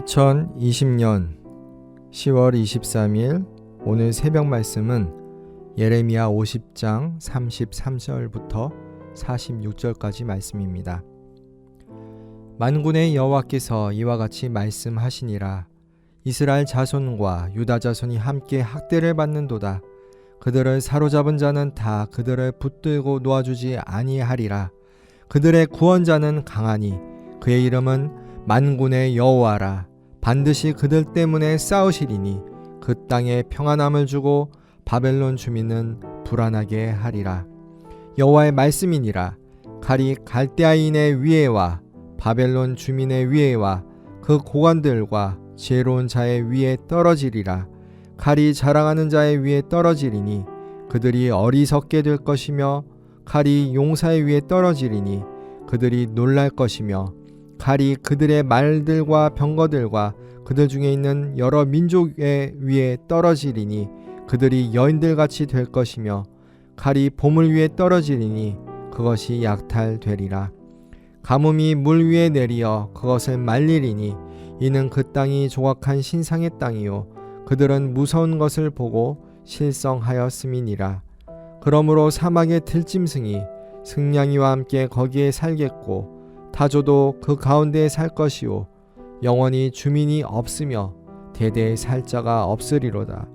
2020년 10월 23일 오늘 새벽 말씀은 예레미야 50장 33절부터 46절까지 말씀입니다. 만군의 여호와께서 이와 같이 말씀하시니라. 이스라엘 자손과 유다 자손이 함께 학대를 받는도다. 그들을 사로잡은 자는 다 그들을 붙들고 놓아주지 아니하리라. 그들의 구원자는 강하니 그의 이름은 만군의 여호와라 반드시 그들 때문에 싸우시리니 그 땅에 평안함을 주고 바벨론 주민은 불안하게 하리라. 여호와의 말씀이니라. 칼이 갈대아인의 위에와 바벨론 주민의 위에와 그 고관들과 지혜로운 자의 위에 떨어지리라. 칼이 자랑하는 자의 위에 떨어지리니 그들이 어리석게 될 것이며 칼이 용사의 위에 떨어지리니 그들이 놀랄 것이며 칼이 그들의 말들과 병거들과 그들 중에 있는 여러 민족의 위에 떨어지리니 그들이 여인들 같이 될 것이며 칼이 보물 위에 떨어지리니 그것이 약탈되리라. 가뭄이 물 위에 내리어 그것을 말리리니 이는 그 땅이 조각한 신상의 땅이요 그들은 무서운 것을 보고 실성하였음이니라. 그러므로 사막의 들짐승이 승냥이와 함께 거기에 살겠고 타조도 그 가운데에 살 것이요. 영원히 주민이 없으며 대대에 살 자가 없으리로다.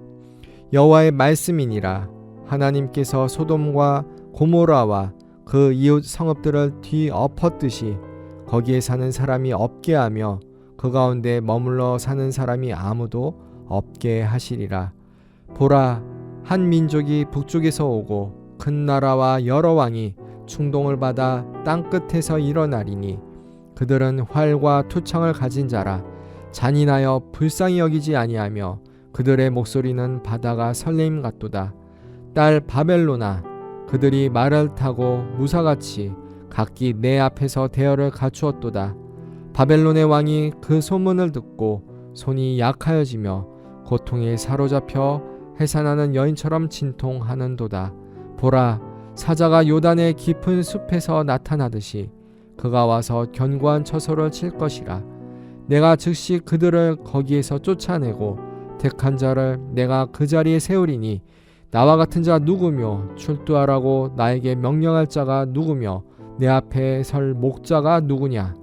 여호와의 말씀이니라. 하나님께서 소돔과 고모라와 그 이웃 성읍들을 뒤엎었듯이 거기에 사는 사람이 없게 하며 그 가운데 머물러 사는 사람이 아무도 없게 하시리라. 보라 한 민족이 북쪽에서 오고 큰 나라와 여러 왕이 충동을 받아 땅 끝에서 일어나리니 그들은 활과 투창을 가진 자라 잔인하여 불쌍히 여기지 아니하며 그들의 목소리는 바다가 설레임 같도다. 딸 바벨로나 그들이 말을 타고 무사같이 각기 내 앞에서 대열을 갖추었도다. 바벨론의 왕이 그 소문을 듣고 손이 약하여지며 고통에 사로잡혀 해산하는 여인처럼 진통하는도다. 보라 사자가 요단의 깊은 숲에서 나타나듯이 그가 와서 견고한 처소를 칠 것이라. 내가 즉시 그들을 거기에서 쫓아내고 택한 자를 내가 그 자리에 세우리니 나와 같은 자 누구며 출두하라고 나에게 명령할 자가 누구며 내 앞에 설 목자가 누구냐?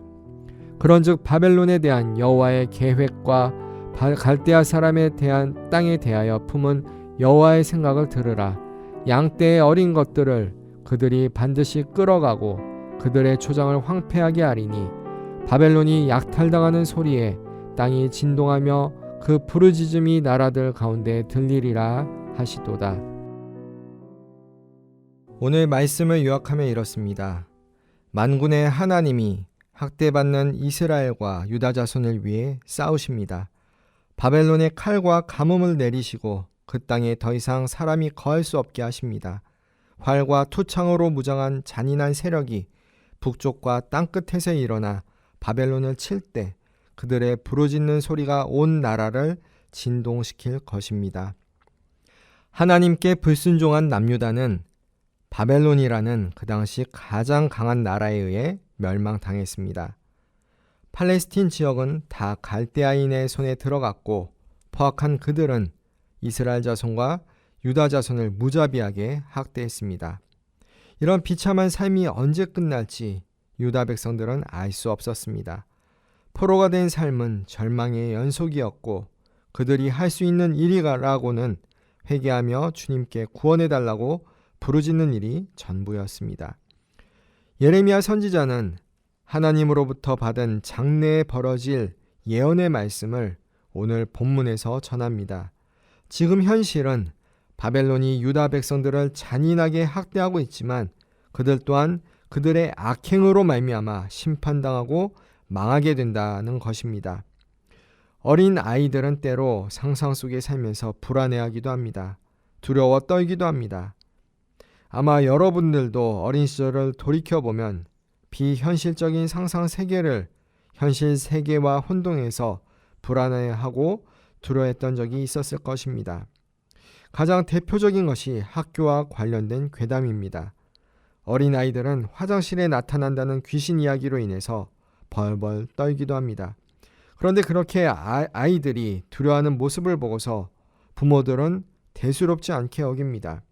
그런즉 바벨론에 대한 여호와의 계획과 갈대아 사람에 대한 땅에 대하여 품은 여호와의 생각을 들으라 양떼의 어린 것들을 그들이 반드시 끌어가고 그들의 초장을 황폐하게 하리니 바벨론이 약탈당하는 소리에 땅이 진동하며 그 부르짖음이 나라들 가운데 들리리라 하시도다. 오늘 말씀을 요약하면 이렇습니다. 만군의 하나님이 학대받는 이스라엘과 유다 자손을 위해 싸우십니다. 바벨론의 칼과 가뭄을 내리시고 그 땅에 더 이상 사람이 거할 수 없게 하십니다. 활과 투창으로 무장한 잔인한 세력이 북쪽과 땅끝에서 일어나 바벨론을 칠 때 그들의 부르짖는 소리가 온 나라를 진동시킬 것입니다. 하나님께 불순종한 남유다는 바벨론이라는 그 당시 가장 강한 나라에 의해 멸망당했습니다. 팔레스틴 지역은 다 갈대아인의 손에 들어갔고 포악한 그들은 이스라엘 자손과 유다 자손을 무자비하게 학대했습니다. 이런 비참한 삶이 언제 끝날지 유다 백성들은 알 수 없었습니다. 포로가 된 삶은 절망의 연속이었고 그들이 할 수 있는 일이라고는 회개하며 주님께 구원해 달라고 부르짖는 일이 전부였습니다. 예레미야 선지자는 하나님으로부터 받은 장래에 벌어질 예언의 말씀을 오늘 본문에서 전합니다. 지금 현실은 바벨론이 유다 백성들을 잔인하게 학대하고 있지만 그들 또한 그들의 악행으로 말미암아 심판당하고 망하게 된다는 것입니다. 어린 아이들은 때로 상상 속에 살면서 불안해하기도 합니다. 두려워 떨기도 합니다. 아마 여러분들도 어린 시절을 돌이켜보면 비현실적인 상상 세계를 현실 세계와 혼동해서 불안해하고 두려워했던 적이 있었을 것입니다. 가장 대표적인 것이 학교와 관련된 괴담입니다. 어린 아이들은 화장실에 나타난다는 귀신 이야기로 인해서 벌벌 떨기도 합니다. 그런데 그렇게 아- 아이들이 두려워하는 모습을 보고서 부모들은 대수롭지 않게 여깁니다.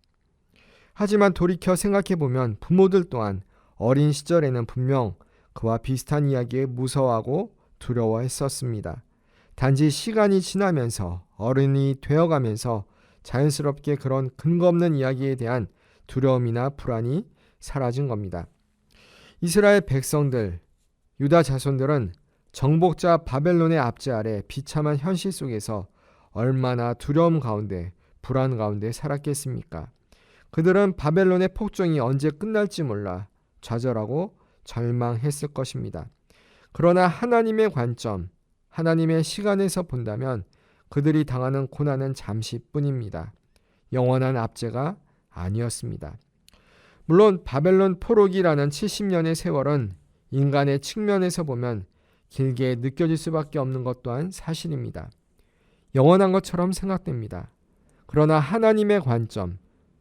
하지만 돌이켜 생각해 보면 부모들 또한 어린 시절에는 분명 그와 비슷한 이야기에 무서워하고 두려워했었습니다. 단지 시간이 지나면서 어른이 되어가면서 자연스럽게 그런 근거 없는 이야기에 대한 두려움이나 불안이 사라진 겁니다. 이스라엘 백성들, 유다 자손들은 정복자 바벨론의 압제 아래 비참한 현실 속에서 얼마나 두려움 가운데 불안 가운데 살았겠습니까? 그들은 바벨론의 폭정이 언제 끝날지 몰라 좌절하고 절망했을 것입니다. 그러나 하나님의 관점, 하나님의 시간에서 본다면 그들이 당하는 고난은 잠시뿐입니다. 영원한 압제가 아니었습니다. 물론 바벨론 포로기라는 70년의 세월은 인간의 측면에서 보면 길게 느껴질 수밖에 없는 것 또한 사실입니다. 영원한 것처럼 생각됩니다. 그러나 하나님의 관점,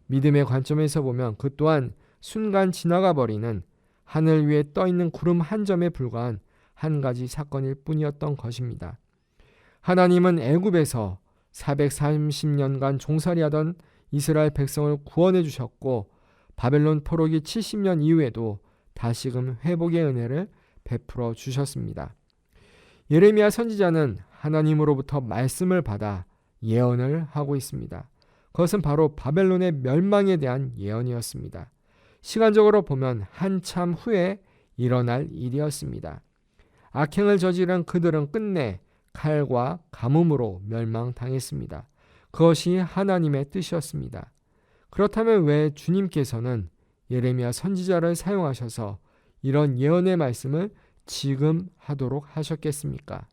믿음의 관점에서 보면 그 또한 순간 지나가 버리는 하늘 위에 떠 있는 구름 한 점에 불과한 한 가지 사건일 뿐이었던 것입니다. 하나님은 애굽에서 430년간 종살이하던 이스라엘 백성을 구원해 주셨고 바벨론 포로기 70년 이후에도 다시금 회복의 은혜를 베풀어 주셨습니다. 예레미야 선지자는 하나님으로부터 말씀을 받아 예언을 하고 있습니다. 그것은 바로 바벨론의 멸망에 대한 예언이었습니다. 시간적으로 보면 한참 후에 일어날 일이었습니다. 악행을 저지른 그들은 끝내 칼과 가뭄으로 멸망당했습니다. 그것이 하나님의 뜻이었습니다. 그렇다면 왜 주님께서는 예레미야 선지자를 사용하셔서 이런 예언의 말씀을 지금 하도록 하셨겠습니까?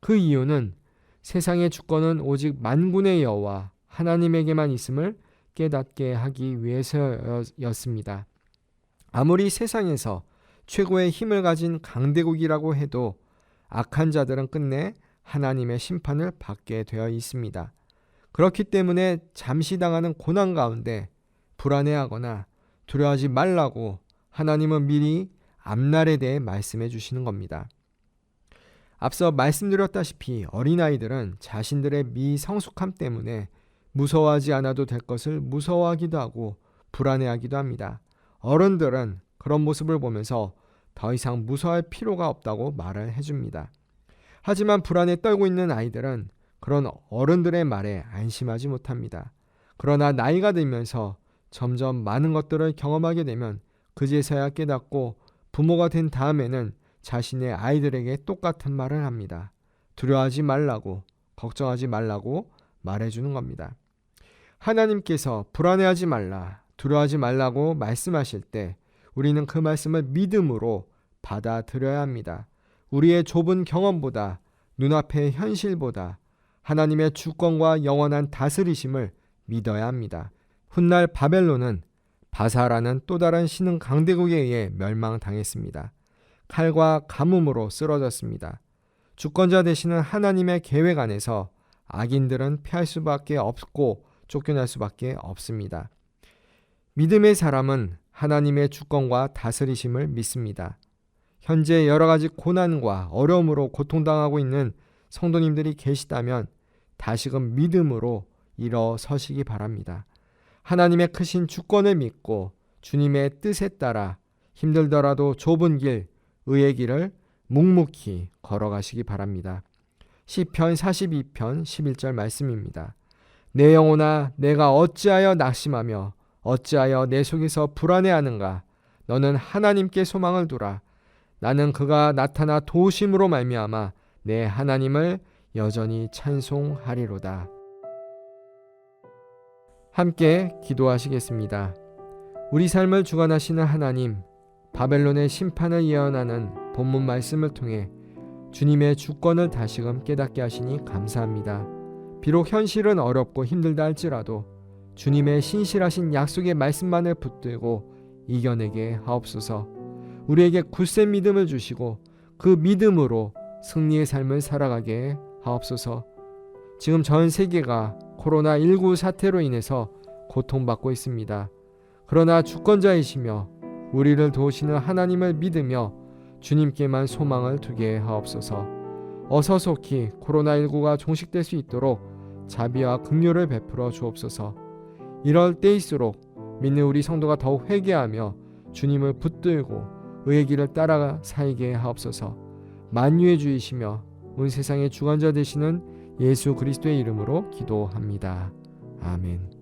그 이유는 세상의 주권은 오직 만군의 여호와 하나님에게만 있음을 깨닫게 하기 위해서였습니다. 아무리 세상에서 최고의 힘을 가진 강대국이라고 해도 악한 자들은 끝내 하나님의 심판을 받게 되어 있습니다. 그렇기 때문에 잠시 당하는 고난 가운데 불안해하거나 두려워하지 말라고 하나님은 미리 앞날에 대해 말씀해 주시는 겁니다. 앞서 말씀드렸다시피 어린아이들은 자신들의 미성숙함 때문에 무서워하지 않아도 될 것을 무서워하기도 하고 불안해하기도 합니다. 어른들은 그런 모습을 보면서 더 이상 무서워할 필요가 없다고 말을 해줍니다. 하지만 불안에 떨고 있는 아이들은 그런 어른들의 말에 안심하지 못합니다. 그러나 나이가 들면서 점점 많은 것들을 경험하게 되면 그제서야 깨닫고 부모가 된 다음에는 자신의 아이들에게 똑같은 말을 합니다. 두려워하지 말라고, 걱정하지 말라고 말해주는 겁니다. 하나님께서 불안해하지 말라, 두려워하지 말라고 말씀하실 때 우리는 그 말씀을 믿음으로 받아들여야 합니다. 우리의 좁은 경험보다 눈앞의 현실보다 하나님의 주권과 영원한 다스리심을 믿어야 합니다. 훗날 바벨론은 바사라는 또 다른 신흥 강대국에 의해 멸망당했습니다. 칼과 가뭄으로 쓰러졌습니다. 주권자 되시는 하나님의 계획 안에서 악인들은 피할 수밖에 없고 쫓겨날 수밖에 없습니다. 믿음의 사람은 하나님의 주권과 다스리심을 믿습니다. 현재 여러 가지 고난과 어려움으로 고통당하고 있는 성도님들이 계시다면 다시금 믿음으로 일어서시기 바랍니다. 하나님의 크신 주권을 믿고 주님의 뜻에 따라 힘들더라도 좁은 길, 의의 길을 묵묵히 걸어가시기 바랍니다. 시편 42편 11절 말씀입니다. 내 영혼아 내가 어찌하여 낙심하며 어찌하여 내 속에서 불안해하는가 너는 하나님께 소망을 두라 나는 그가 나타나 도심으로 말미암아 내 하나님을 여전히 찬송하리로다. 함께 기도하시겠습니다. 우리 삶을 주관하시는 하나님, 바벨론의 심판을 예언하는 본문 말씀을 통해 주님의 주권을 다시금 깨닫게 하시니 감사합니다. 비록 현실은 어렵고 힘들다 할지라도 주님의 신실하신 약속의 말씀만을 붙들고 이겨내게 하옵소서. 우리에게 굳센 믿음을 주시고 그 믿음으로 승리의 삶을 살아가게 하옵소서. 지금 전 세계가 코로나19 사태로 인해서 고통받고 있습니다. 그러나 주권자이시며 우리를 도우시는 하나님을 믿으며 주님께만 소망을 두게 하옵소서. 어서 속히 코로나19가 종식될 수 있도록 자비와 긍휼을 베풀어 주옵소서. 이럴 때일수록 믿는 우리 성도가 더욱 회개하며 주님을 붙들고 의의 길을 따라 살게 하옵소서. 만유의 주이시며 온 세상의 주관자 되시는 예수 그리스도의 이름으로 기도합니다. 아멘.